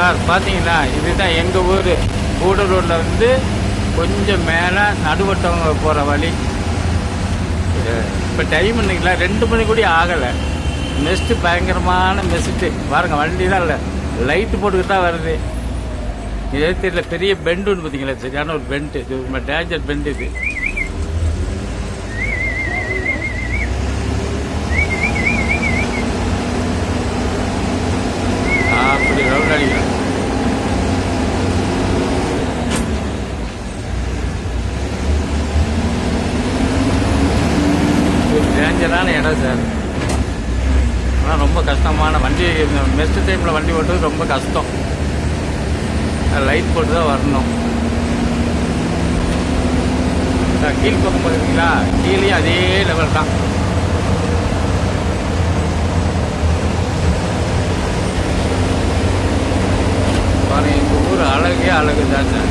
Sir பார்த்தீங்களா இதுதான் எங்கள் ஊர். கூடலூரில் வந்து கொஞ்சம் மேலே நடுவட்டவங்க போகிற வழி. இப்போ டைம் இல்லைங்களா? ரெண்டு மணி கூட ஆகலை. மெஸ்ட்டு பயங்கரமான மெஸ்ட்டு பாருங்க வண்டி தான் இல்லை. லைட்டு போட்டுக்கிட்டு தான் வருது. இதே தெரியல பெரிய பெண்டு ஒன்று பார்த்தீங்களா சரியான ஒரு பெண்டு இது டேஞ்சர் பெண்டு இது. டேஞ்சரான இடம் சார். ஆனால் ரொம்ப கஷ்டமான வண்டி இந்த மெஸ்ட் டைமில் வண்டி ஓட்டுறது ரொம்ப கஷ்டம். லைட் போட்டு தான் வரணும். சார் கீழ் பக்கம் பார்த்துருக்கீங்களா கீழேயும் அதே லெவல் தான். பாருங்க எங்கள் ஊர் அழகே அழகு தான் சார்.